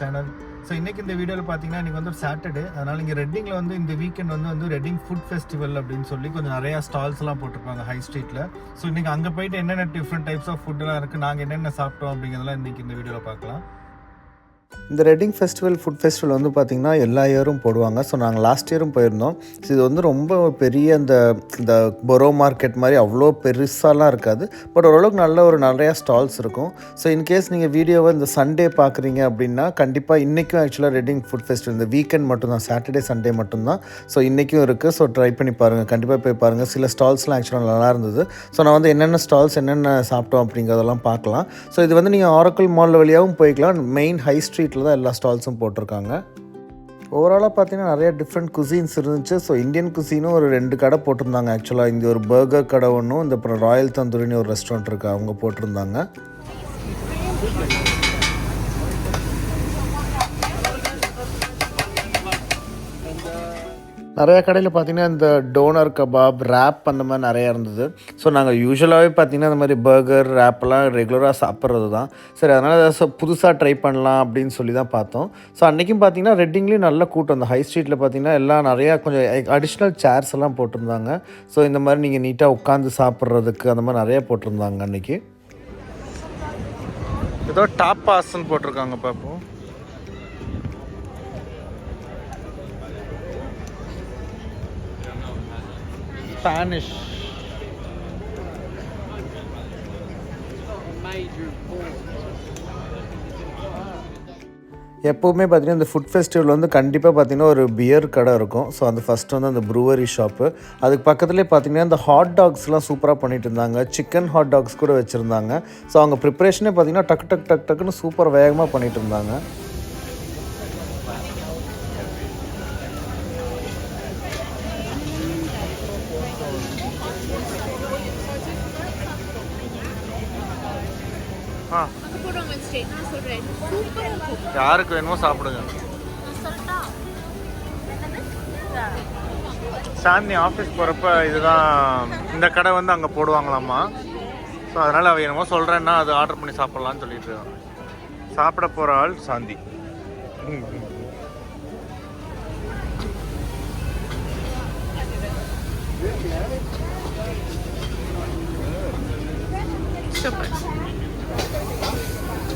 Channel so இன்றைக்கி இந்த வீடியோவில் பார்த்தீங்கன்னா இன்றைக்கி வந்து சாட்டர்டே அதனால் இங்கே ரெட்டிங்கில் வந்து இந்த வீக்கெண்ட் வந்து வந்து ரெட்டிங் ஃபுட் ஃபெஸ்டிவல் அப்படின்னு சொல்லி கொஞ்சம் நிறையா ஸ்டால்ஸ்லாம் போட்டிருப்பாங்க ஹை ஸ்ட்ரீட்டில் ஸோ இன்றைக்கி அங்கே போயிட்டு என்னென்ன டிஃப்ரெண்ட் டைப்ஸ் ஆஃப் ஃபுட்லாம் இருக்குது நாங்கள் என்னென்ன சாப்பிட்டோம் அப்படிங்கிறதெல்லாம் இன்றைக்கி இந்த வீடியோவில் பார்க்கலாம் இந்த ரெட்டிங் ஃபெஸ்டிவல் ஃபுட் ஃபெஸ்டிவல் வந்து பார்த்திங்கன்னா எல்லா இயரும் போடுவாங்க. ஸோ நாங்கள் லாஸ்ட் இயரும் போயிருந்தோம். ஸோ இது வந்து ரொம்ப பெரிய அந்த இந்த பொரோ மார்க்கெட் மாதிரி அவ்வளோ பெருசாலாம் இருக்காது. பட் ஓரளவுக்கு நல்ல ஒரு நிறையா ஸ்டால்ஸ் இருக்கும். ஸோ இன்கேஸ் நீங்கள் வீடியோவை இந்த சண்டே பார்க்குறீங்க அப்படின்னா கண்டிப்பாக இன்றைக்கும் ஆக்சுவலாக ரெட்டிங் ஃபுட் ஃபெஸ்டிவல் இந்த வீக்கெண்ட் மட்டும்தான் சாட்டர்டே சண்டே மட்டும்தான். ஸோ இன்றைக்கும் இருக்குது ஸோ ட்ரை பண்ணி பாருங்கள் கண்டிப்பாக போய் பாருங்கள் சில ஸ்டால்ஸ்லாம் ஆக்சுவலாக நல்லா இருந்தது. ஸோ நான் வந்து என்னென்ன ஸ்டால்ஸ் என்னென்ன சாப்பிட்டோம் அப்படிங்கிறதெல்லாம் பார்க்கலாம். ஸோ இது வந்து நீங்கள் ஆரக்கல் மால் வழியாகவும் போய்க்கலாம். மெயின் ஹை ஸ்ட்ரீட் ஸ்ட்ரீட்டில் தான் எல்லா ஸ்டால்ஸும் போட்டிருக்காங்க. ஓவராலாக பார்த்தீங்கன்னா நிறைய டிஃப்ரெண்ட் குசின்ஸ் இருந்துச்சு. ஸோ இந்தியன் குசினும் ஒரு ரெண்டு கடை போட்டிருந்தாங்க. ஆக்சுவலாக இங்கே ஒரு பர்கர் கடை ஒன்றும் இந்த அப்புறம் ராயல் தந்தூரின்னு ஒரு ரெஸ்டாரண்ட் இருக்குது அவங்க போட்டிருந்தாங்க. நிறையா கடையில் பார்த்தீங்கன்னா இந்த டோனர் கபாப் ரேப் அந்த மாதிரி நிறையா இருந்தது. ஸோ நாங்கள் யூஸ்வலாகவே பார்த்தீங்கன்னா இந்த மாதிரி பர்கர் ரேப்லாம் ரெகுலராக சாப்பிட்றது தான் சரி அதனால் ஏதாவது புதுசாக ட்ரை பண்ணலாம் அப்படின்னு சொல்லி தான் பார்த்தோம். ஸோ அன்றைக்கும் பார்த்தீங்கன்னா ரெட்டிங்லேயும் நல்ல கூட்டம். அந்த ஹை ஸ்ட்ரீட்டில் பார்த்தீங்கன்னா எல்லாம் நிறையா கொஞ்சம் அடிஷ்னல் சேர்ஸ் எல்லாம் போட்டிருந்தாங்க. ஸோ இந்த மாதிரி நீங்கள் நீட்டாக உட்காந்து சாப்பிட்றதுக்கு அந்த மாதிரி நிறைய போட்டிருந்தாங்க அன்றைக்கி ஏதோ டாப் பாஸ்ன்னு போட்டிருக்காங்க பார்ப்போம் Spanish. எப்போவுமே பார்த்தீங்கன்னா இந்த ஃபுட் ஃபெஸ்டிவல் வந்து கண்டிப்பாக பார்த்தீங்கன்னா ஒரு பியர் கடை இருக்கும். ஸோ அந்த ஃபஸ்ட்டு வந்து அந்த ப்ரூவரி ஷாப்பு அதுக்கு பக்கத்துலேயே பார்த்தீங்கன்னா இந்த ஹாட் டாக்ஸ்லாம் சூப்பராக பண்ணிட்டு இருந்தாங்க. சிக்கன் ஹாட் டாக்ஸ் கூட வச்சுருந்தாங்க. ஸோ அவங்க ப்ரிப்ரேஷனே பார்த்தீங்கன்னா டக்கு டக் டக் டக்குன்னு சூப்பர் வேகமாக பண்ணிட்டு இருந்தாங்க. யாருக்கு வேணுமோ சாப்பிடுங்க. சாந்தி ஆஃபீஸ் போகிறப்ப இதுதான் இந்த கடை வந்து அங்கே போடுவாங்களாமா ஸோ அதனால் அவ என்னமோ சொல்கிறேன்னா அது ஆர்டர் பண்ணி சாப்பிட்லான்னு சொல்லிட்டு இருக்காங்க. சாப்பிட போகிற ஆள் Shanti.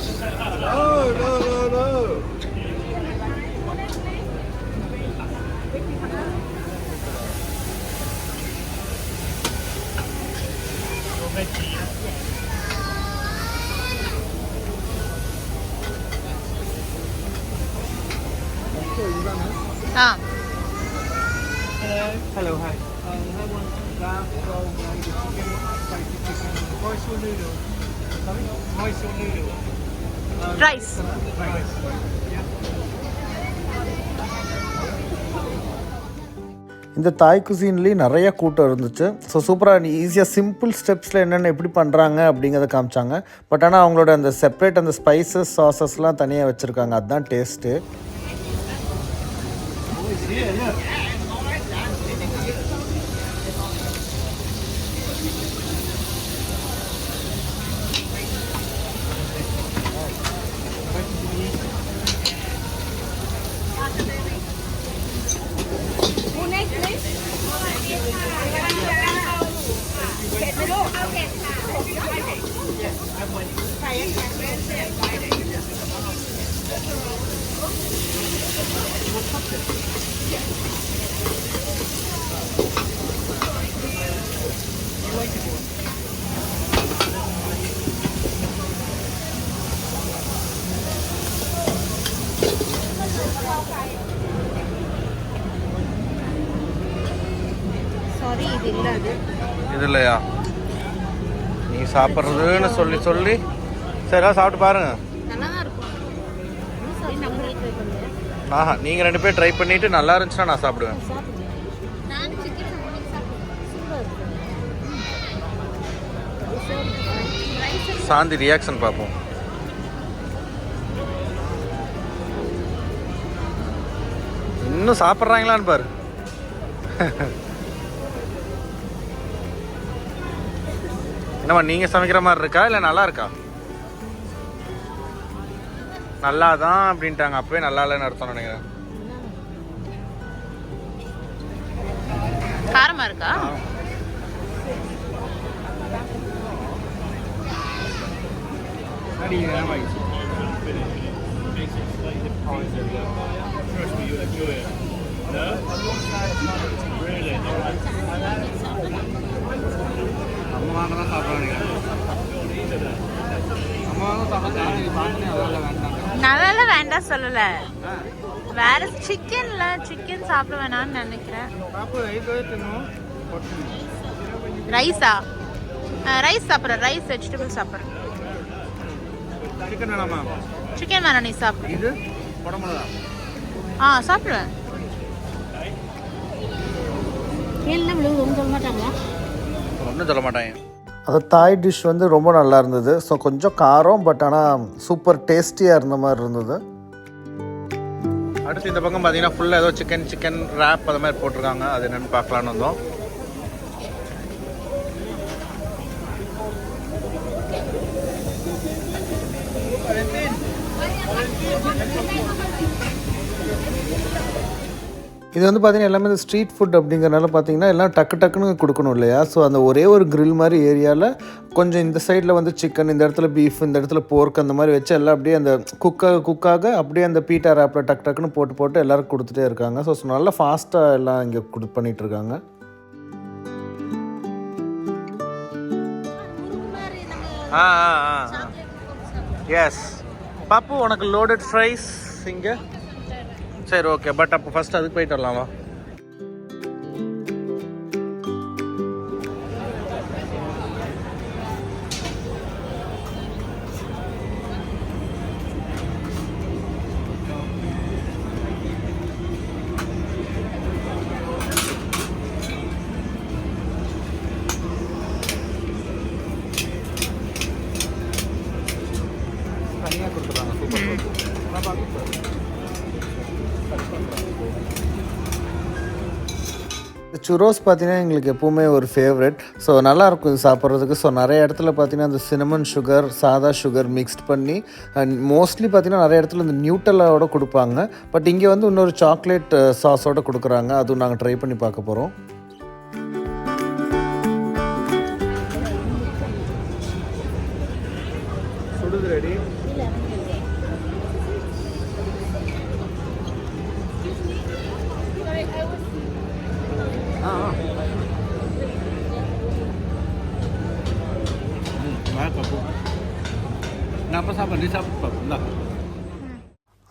No, no, no, no. Ah. Hello. Hello, hi. Um, I want that from uh, the chicken, spicy chicken, rice or noodle. Sorry? Rice or noodle. Rice இந்த தாய் குசின்லேயும் நிறைய கூட்டம் இருந்துச்சு. ஸோ சூப்பராக ஈஸியாக சிம்பிள் ஸ்டெப்ஸில் என்னென்ன எப்படி பண்ணுறாங்க அப்படிங்கிறத காமிச்சாங்க. பட் ஆனால் அவங்களோட அந்த செப்பரேட் அந்த ஸ்பைசஸ் சாசஸ்லாம் தனியாக வச்சுருக்காங்க. அதுதான் டேஸ்ட்டு இது இல்லையா? நீ சாப்பிட்றதுன்னு சொல்லி சொல்லி சரி எல்லாம் சாப்பிட்டு பாருங்க. ஆஹா நீங்கள் ரெண்டு பேரும் ட்ரை பண்ணிவிட்டு நல்லா இருந்துச்சுன்னா நான் சாப்பிடுவேன். சாந்தி ரியாக்ஷன் பார்ப்போம். இன்னும் சாப்பிட்றாங்களான்னு பாரு. என்னம்மா நீங்கள் சமைக்கிற மாதிரி இருக்கா? இல்லை நல்லா இருக்கா? நல்லா தான் அப்படின்ட்டாங்க. அப்பவே நல்லா இல்லைன்னு அர்த்தம் நினைக்கிறேன். காரமா இருக்கா? அம்மா தான் சாப்பிட்றாங்க அம்மா தான் சாப்பிட்றாங்க நல்லா வேண்டாம் சொல்லல. வேற சிக்கன்ல சிக்கன் சாப்பிட வேணாம்னு நினைக்கிறேன். ரைஸா? ரைஸ் சாப்பிட்றேன். ரைஸ் வெஜிடபிள் சாப்பிட்றேன். சிக்கன் வேணாமா? சிக்கன் வேணாம் நீ சாப்பிடு. இது? ஆ சாப்பிடுவேன். ஒன்றும் சொல்ல மாட்டாங்க. அது தாய் டிஷ் வந்து ரொம்ப நல்லா இருந்தது. ஸோ கொஞ்சம் காரம் பட் ஆனால் சூப்பர் டேஸ்டியாக இருந்த மாதிரி இருந்தது. அடுத்து இந்த பக்கம் பார்த்தீங்கன்னா ஃபுல்லாக ஏதோ சிக்கன் சிக்கன் ரேப் அது மாதிரி போட்டிருக்காங்க. அது என்னென்னு பார்க்கலான்னு வந்தோம். இது வந்து பார்த்தீங்கன்னா எல்லாமே இந்த ஸ்ட்ரீட் ஃபுட் அப்படிங்கிறனால பார்த்தீங்கன்னா எல்லாம் டக்கு டக்குன்னு கொடுக்கணும் இல்லையா? ஸோ அந்த ஒரே ஒரு கிரில் மாதிரி ஏரியாவில் கொஞ்சம் இந்த சைடில் வந்து சிக்கன் இந்த இடத்துல பீஃப் இந்த இடத்துல போர்க் அந்த மாதிரி வச்சு எல்லாம் அப்படியே அந்த குக்காக குக்காக அப்படியே அந்த பீட்டா ஆப்பில் டக்கு டக்குன்னு போட்டு போட்டு எல்லோரும் கொடுத்துட்டே இருக்காங்க. ஸோ நல்லா ஃபாஸ்ட்டாக எல்லாம் இங்கே கொடு பண்ணிகிட்டு இருக்காங்க. ஆ ஆ எஸ் பாப்பு உனக்கு லோடட் ஃப்ரைஸ் இங்கே. சரி ஓகே பட் அப்போ ஃபஸ்ட் அதுக்கு போயிட்டு வரலாமா? இந்த சுரோஸ் பார்த்தீங்கன்னா எங்களுக்கு எப்போவுமே ஒரு ஃபேவரெட் ஸோ நல்லாயிருக்கும் இது சாப்பிட்றதுக்கு. ஸோ நிறைய இடத்துல பார்த்தீங்கன்னா அந்த சினமன் சுகர் சாதா சுகர் மிக்ஸ்ட் பண்ணி அண்ட் மோஸ்ட்லி பார்த்தீங்கன்னா நிறைய இடத்துல இந்த நியூட்டலாவோட கொடுப்பாங்க. பட் இங்கே வந்து இன்னொரு சாக்லேட் சாஸோட uh, கொடுக்குறாங்க. அதுவும் நாங்கள் ட்ரை பண்ணி பார்க்க போகிறோம் நான் அப்போ சாப்பிட்றேன் நீ சாப்பிட்டு பார்ப்போம்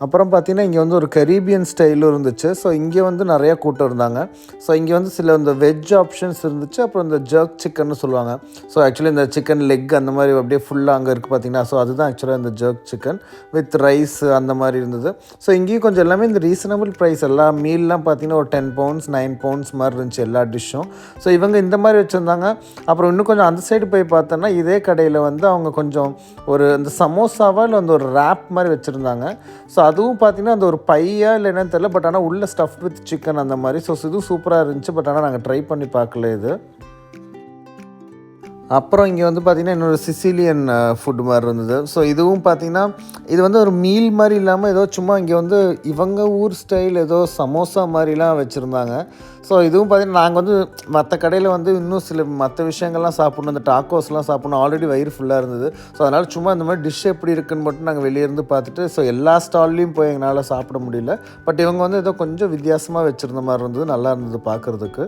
அப்புறம் பார்த்தீங்கன்னா இங்கே வந்து ஒரு கரீபியன் ஸ்டைலும் இருந்துச்சு. ஸோ இங்கே வந்து நிறையா கூட்டம் இருந்தாங்க. ஸோ இங்கே வந்து சில இந்த வெஜ் ஆப்ஷன்ஸ் இருந்துச்சு. அப்புறம் இந்த ஜர்க் சிக்கன்னு சொல்லுவாங்க. ஸோ ஆக்சுவலி இந்த சிக்கன் லெக் அந்த மாதிரி அப்படியே ஃபுல்லாக அங்கே இருக்குது பார்த்தீங்கன்னா ஸோ அதுதான் ஆக்சுவலாக இந்த ஜர்க் சிக்கன் வித் ரைஸ் அந்த மாதிரி இருந்தது. ஸோ இங்கேயும் கொஞ்சம் எல்லாமே இந்த ரீசனபிள் ப்ரைஸ் எல்லா மீல்லாம் பார்த்தீங்கன்னா ஒரு டென் பவுண்ட்ஸ் நைன் பவுண்ட்ஸ் மாதிரி இருந்துச்சு எல்லா டிஷ்ஷும் ஸோ இவங்க இந்த மாதிரி வச்சுருந்தாங்க. அப்புறம் இன்னும் கொஞ்சம் அந்த சைடு போய் பார்த்தோன்னா இதே கடையில் வந்து அவங்க கொஞ்சம் ஒரு இந்த சமோசாவா இல்லை அந்த ஒரு ரேப் மாதிரி வச்சுருந்தாங்க. ஸோ அதுவும் பார்த்தீங்கன்னா அந்த ஒரு பையா இல்லை என்னன்னு தெரியல பட் ஆனால் உள்ள ஸ்டஃப் வித் சிக்கன் அந்த மாதிரி. ஸோ இதுவும் சூப்பராக இருந்துச்சு பட் ஆனால் நாங்கள் ட்ரை பண்ணி பார்க்கல இது. அப்புறம் இங்கே வந்து பார்த்திங்கன்னா இன்னொரு சிசிலியன் ஃபுட் மாதிரி இருந்தது. ஸோ இதுவும் பார்த்திங்கன்னா இது வந்து ஒரு மீல் மாதிரி இல்லாமல் ஏதோ சும்மா இங்கே வந்து இவங்க ஊர் ஸ்டைல் ஏதோ சமோசா மாதிரிலாம் வச்சுருந்தாங்க. ஸோ இதுவும் பார்த்திங்கன்னா நாங்கள் வந்து மற்ற கடையில் வந்து இன்னும் சில மற்ற விஷயங்கள்லாம் சாப்பிட்ணும் இந்த டாக்கோஸ்லாம் சாப்பிட்ணும் ஆல்ரெடி வயிறு ஃபுல்லாக இருந்தது. ஸோ அதனால் சும்மா இந்த மாதிரி டிஷ் எப்படி இருக்குன்னு மட்டும் நாங்கள் வெளியே இருந்து பார்த்துட்டு ஸோ எல்லா ஸ்டால்லையும் போய் எங்களால் சாப்பிட முடியல. பட் இவங்க வந்து ஏதோ கொஞ்சம் வித்தியாசமாக வச்சுருந்த மாதிரி இருந்தது நல்லா இருந்தது பார்க்குறதுக்கு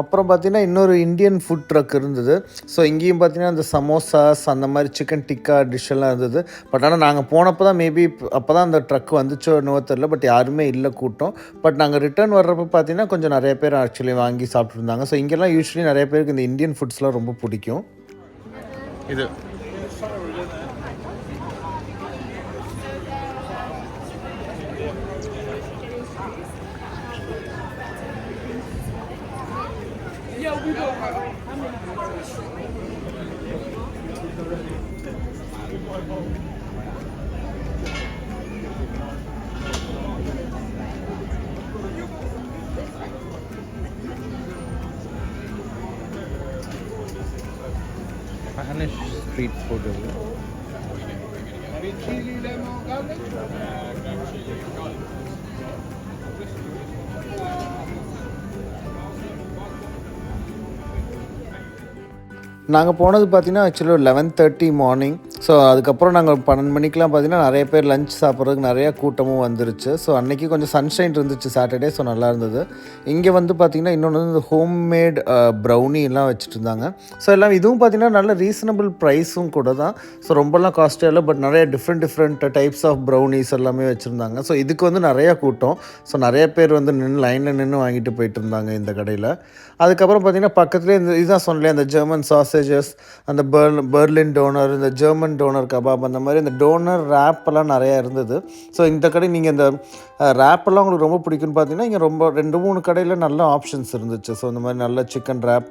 அப்புறம் பார்த்தீங்கன்னா இன்னொரு இந்தியன் ஃபுட் ட்ரக் இருந்தது. ஸோ இங்கேயும் பார்த்தீங்கன்னா அந்த சமோசாஸ் அந்த மாதிரி சிக்கன் டிக்கா டிஷ்ஷெல்லாம் இருந்தது. பட் ஆனால் நாங்கள் போனப்போ தான் மேபி அப்போ தான் அந்த ட்ரக் வந்துச்சோ என்னவோ தெரில பட் யாருமே இல்லை கூட்டம். பட் நாங்கள் ரிட்டர்ன் வர்றப்போ பார்த்தீங்கன்னா கொஞ்சம் நிறைய பேர் ஆக்சுவலி வாங்கி சாப்பிட்ருந்தாங்க ஸோ இங்கெல்லாம் யூஸ்வலி நிறைய பேருக்கு இந்த இந்தியன் ஃபுட்ஸ்லாம் ரொம்ப பிடிக்கும். இது ஸ்ட்ரீட் ஃபுட் இது நாங்கள் போனது பார்த்தீங்கன்னா ஆக்சுவலாக லெவன் தேர்ட்டி மார்னிங் ஸோ அதுக்கப்புறம் நாங்கள் பன்னெண்டு மணிக்கெலாம் பார்த்தீங்கன்னா நிறைய பேர் லஞ்ச் சாப்பிட்றதுக்கு நிறையா கூட்டமும் வந்துருச்சு. ஸோ அன்றைக்கி கொஞ்சம் சன்ஷைன் இருந்துச்சு சாட்டர்டே ஸோ நல்லா இருந்தது. இங்கே வந்து பார்த்திங்கன்னா இன்னொன்று வந்து இந்த ஹோம் மேட் ப்ரௌனி எல்லாம் வச்சுட்டு இருந்தாங்க. ஸோ எல்லாம் இதுவும் பார்த்திங்கன்னா நல்ல ரீசனபிள் ப்ரைஸும் கூட தான். ஸோ ரொம்பலாம் காஸ்ட்லியாக இல்லை பட் நிறைய different different types of brownies எல்லாமே வச்சுருந்தாங்க. ஸோ இதுக்கு வந்து நிறையா கூட்டம். ஸோ நிறைய பேர் வந்து நின்று லைனில் நின்று வாங்கிட்டு போயிட்டு இருந்தாங்க இந்த கடையில். அதுக்கப்புறம் பார்த்திங்கன்னா பக்கத்துலேயே இந்த இதுதான் சொன்னேன் அந்த ஜெர்மன் சாசேஜஸ் அந்த பெர்ல் பெர்லின் டோனர் இந்த ஜெர்மன் டோனர் கபாப் அந்த மாதிரி இந்த டோனர் ரேப்பெல்லாம் நிறையா இருந்தது. ஸோ இந்த கடை நீங்கள் இந்த ரேப்பெல்லாம் உங்களுக்கு ரொம்ப பிடிக்கும்னு பார்த்தீங்கன்னா இங்கே ரொம்ப ரெண்டு மூணு கடையில் நல்ல ஆப்ஷன்ஸ் இருந்துச்சு. ஸோ இந்த மாதிரி நல்ல chicken wrap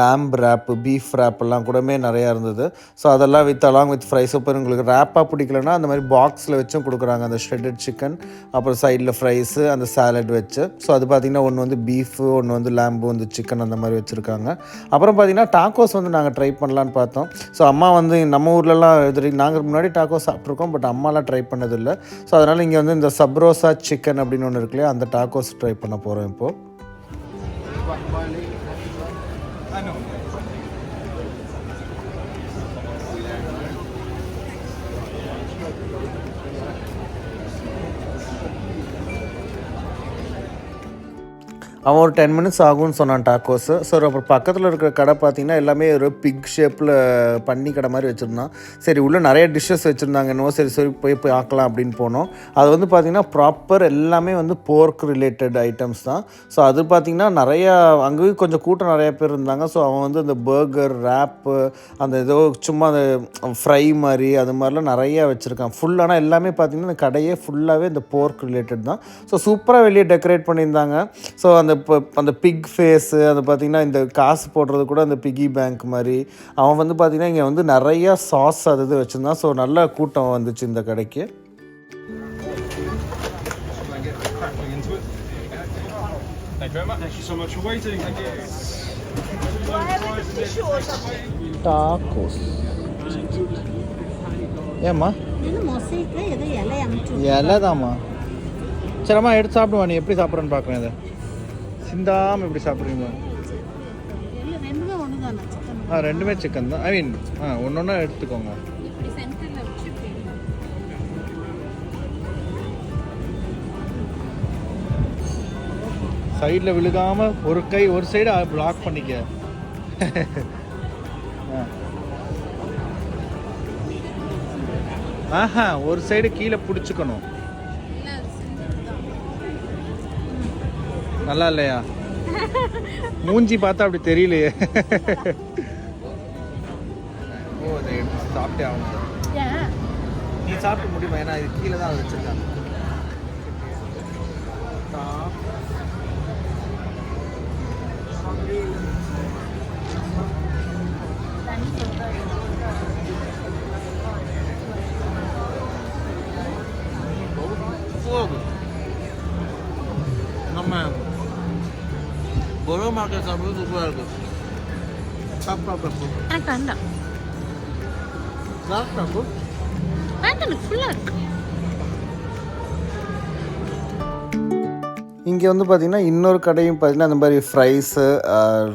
lamb wrap beef wrap எல்லாம் கூடமே நிறையா இருந்தது. ஸோ அதெல்லாம் வித் அலாங் வித் ஃப்ரைஸ் இப்போ உங்களுக்கு ரேப்பாக பிடிக்கலன்னா அந்த மாதிரி பாக்ஸில் வச்சும் கொடுக்குறாங்க. அந்த ஷ்ரெட்டட் சிக்கன் அப்புறம் சைடில் ஃப்ரைஸு அந்த சாலட் வச்சு. ஸோ அது பார்த்திங்கன்னா ஒன்று வந்து பீஃபு ஒன்று வந்து லேம்பு வந்து சிக்கன் அந்த மாதிரி வச்சுருக்காங்க. அப்புறம் பார்த்திங்கன்னா டாக்கோஸ் வந்து நாங்கள் ட்ரை பண்ணலான்னு பார்த்தோம். ஸோ அம்மா வந்து நம்ம ஊர்லலாம் இது நாங்கள் முன்னாடி டாக்கோ சாப்பிட்ருக்கோம் பட் அம்மாலாம் ட்ரை பண்ணதில்லை. ஸோ அதனால் இங்கே வந்து இந்த சப்ரோசா சிக்கன் அப்படின்னு ஒன்று இருக்கு இல்லையா அந்த டாக்கோஸ் ட்ரை பண்ண போகிறோம் இப்போது அவன் ஒரு டென் மினிட்ஸ் ஆகும்னு சொன்னான் டாக்கோஸு ஸோ அப்புறம் பக்கத்தில் இருக்கிற கடை பார்த்தீங்கன்னா எல்லாமே ஒரு பிக் ஷேப்பில் பண்ணி கடை மாதிரி வச்சுருந்தான். சரி உள்ளே நிறைய டிஷ்ஷஸ் வச்சுருந்தாங்க. என்னவோ சரி சரி போய் போய் பார்க்கலாம் அப்படின்னு போனோம். அது வந்து பார்த்திங்கன்னா ப்ராப்பர் எல்லாமே வந்து போர்க் ரிலேட்டட் ஐட்டம்ஸ் தான். ஸோ அது பார்த்திங்கன்னா நிறையா அங்கேயும் கொஞ்சம் கூட்டம் நிறைய பேர் இருந்தாங்க. ஸோ அவன் வந்து அந்த பர்கர் ரேப்பு அந்த ஏதோ சும்மா அந்த ஃப்ரை மாதிரி அது மாதிரிலாம் நிறையா வச்சுருக்கான். ஃபுல் ஆனால் எல்லாமே பார்த்திங்கன்னா இந்த கடையே ஃபுல்லாகவே இந்த போர்க் ரிலேட்டட் தான். ஸோ சூப்பராக வெளியே டெக்கரேட் பண்ணியிருந்தாங்க. ஸோ அந்த இப்போ அந்த பிக் ஃபேஸு அது பார்த்திங்கன்னா இந்த காசு போடுறது கூட அந்த பிகி பேங்க் மாதிரி. அவன் வந்து பார்த்திங்கன்னா இங்கே வந்து நிறையா சாஸ் அது இது வச்சுருந்தான். ஸோ நல்ல கூட்டம் வந்துச்சு இந்த கடைக்கு. டாக்கோஸ் ஏம்மா? இலை அமுச்சு இலைதாம்மா. சரிம்மா எடுத்து சாப்பிடுவா நீ எப்படி சாப்பிட்றேன்னு பார்க்குறேன் இதை. சிந்தாமல் எப்படி சாப்பிட்றீங்க? இல்லை ரெண்டுமே ஒன்று தானே சிக்கன். ஆ ரெண்டுமே சிக்கன் தான். ஐ மீன் ஆ ஒன்று ஒன்றா எடுத்துக்கோங்க. இப்படி சைடில் விழுகாம ஒரு கை ஒரு சைடு பிளாக் பண்ணிக்க. ஆஹா ஒரு சைடு கீழே பிடிச்சிக்கணும். நல்லா இல்லையா? மூஞ்சி பார்த்தா அப்படி தெரியலையே. ஓ அதை எடுத்து சாப்பிட்டே ஆகணும். நீ சாப்பிட்டு முடியுமா? ஏன்னா இது கீழே தான் வச்சுருக்காங்க. you. மார்க்கெட் சாப்பிடுறது சூப்பராக இருக்கு சாப்பிட்டா எனக்கு வேண்டாம். சாப்பிட்டா வேண்டாம் எனக்கு ஃபுல்லாக இருக்கு. இங்கே வந்து பார்த்திங்கன்னா இன்னொரு கடையும் பார்த்திங்கன்னா அந்த மாதிரி ஃப்ரைஸு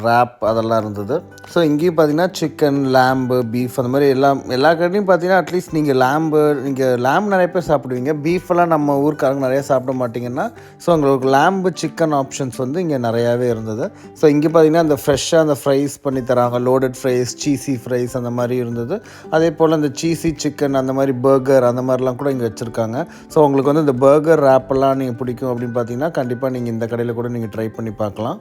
ரேப் அதெல்லாம் இருந்தது. ஸோ இங்கேயும் பார்த்தீங்கன்னா சிக்கன் லேம்பு பீஃப் அந்த மாதிரி எல்லாம் எல்லா கடையும் பார்த்தீங்கன்னா அட்லீஸ்ட் நீங்கள் லேம்பு நீங்கள் லேம்ப் நிறைய பேர் சாப்பிடுவீங்க. பீஃபெல்லாம் நம்ம ஊருக்காரங்க நிறைய சாப்பிட மாட்டிங்கன்னா ஸோ உங்களுக்கு லேம்பு சிக்கன் ஆப்ஷன்ஸ் வந்து இங்கே நிறையாவே இருந்தது. ஸோ இங்கே பார்த்தீங்கன்னா அந்த ஃப்ரெஷ்ஷாக அந்த ஃப்ரைஸ் பண்ணி தராங்க. லோடட் ஃப்ரைஸ் சீசி ஃப்ரைஸ் அந்த மாதிரி இருந்தது. அதே போல் இந்த சீசி சிக்கன் அந்த மாதிரி பர்கர் அந்த மாதிரிலாம் கூட இங்கே வச்சுருக்காங்க. ஸோ உங்களுக்கு வந்து இந்த பர்கர் ரேப்பெல்லாம் நீங்கள் பிடிக்கும் அப்படின்னு பார்த்தீங்கன்னா கண்டிப்பாக நீங்கள் இந்த கடையில் கூட நீங்கள் ட்ரை பண்ணி பார்க்கலாம்.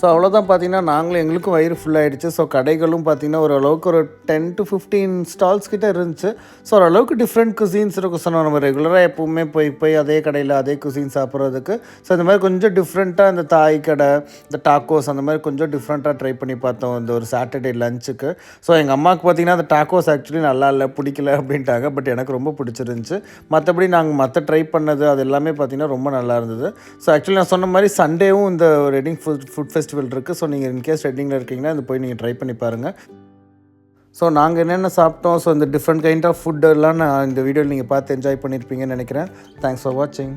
ஸோ அவ்வளோதான் பார்த்தீங்கன்னா நாங்களும் எங்களுக்கும் வயிறு ஃபுல்லாகிடுச்சு ஸோ கடைகளும் பார்த்தீங்கன்னா ஓரளவுக்கு ஒரு டென் டு ஃபிஃப்டீன் ஸ்டால்ஸ் கிட்டே இருந்துச்சு. ஸோ ஓரளவுக்கு டிஃப்ரெண்ட் குசின்ஸ் இருக்கும். ஸோ நம்ம ரெகுலராக எப்போவுமே போய் போய் அதே கடையில் அதே குசின் சாப்பிட்றதுக்கு. ஸோ இந்த மாதிரி கொஞ்சம் டிஃப்ரெண்ட்டாக இந்த தாய் கடை இந்த டாக்கோஸ் அந்த மாதிரி கொஞ்சம் டிஃப்ரெண்ட்டாக ட்ரை பண்ணி பார்த்தோம் இந்த ஒரு சாட்டர்டே லஞ்சுக்கு ஸோ எங்கள் அம்மாவுக்கு பார்த்தீங்கன்னா அந்த டாக்கோஸ் ஆக்சுவலி நல்லா இல்லை பிடிக்கல அப்படின்ட்டாங்க. பட் எனக்கு ரொம்ப பிடிச்சிருந்துச்சு. மற்றபடி நாங்கள் மற்ற ட்ரை பண்ணது அது எல்லாமே பார்த்தீங்கன்னா ரொம்ப நல்லா இருந்தது. ஸோ ஆக்சுவலி நான் சொன்ன மாதிரி சண்டேவும் இந்த ரெடிங் ஃபுட் ஃபுட் ஃபெஸ்டிவல் இருக்குது ஸோ நீங்கள் இன்கேஸ் ரெட்டிங்கில் இருக்கீங்கன்னா இது போய் நீங்கள் ட்ரை பண்ணி பாருங்கள் ஸோ நாங்கள் என்னென்ன சாப்பிட்டோம்? ஸோ இந்த டிஃப்ரெண்ட் கைண்ட் ஆஃப் ஃபுட்டெல்லாம் நான் இந்த வீடியோவில் நீங்கள் பார்த்து என்ஜாய் பண்ணியிருப்பீங்கன்னு நினைக்கிறேன். தேங்க்ஸ் ஃபார் வாட்சிங்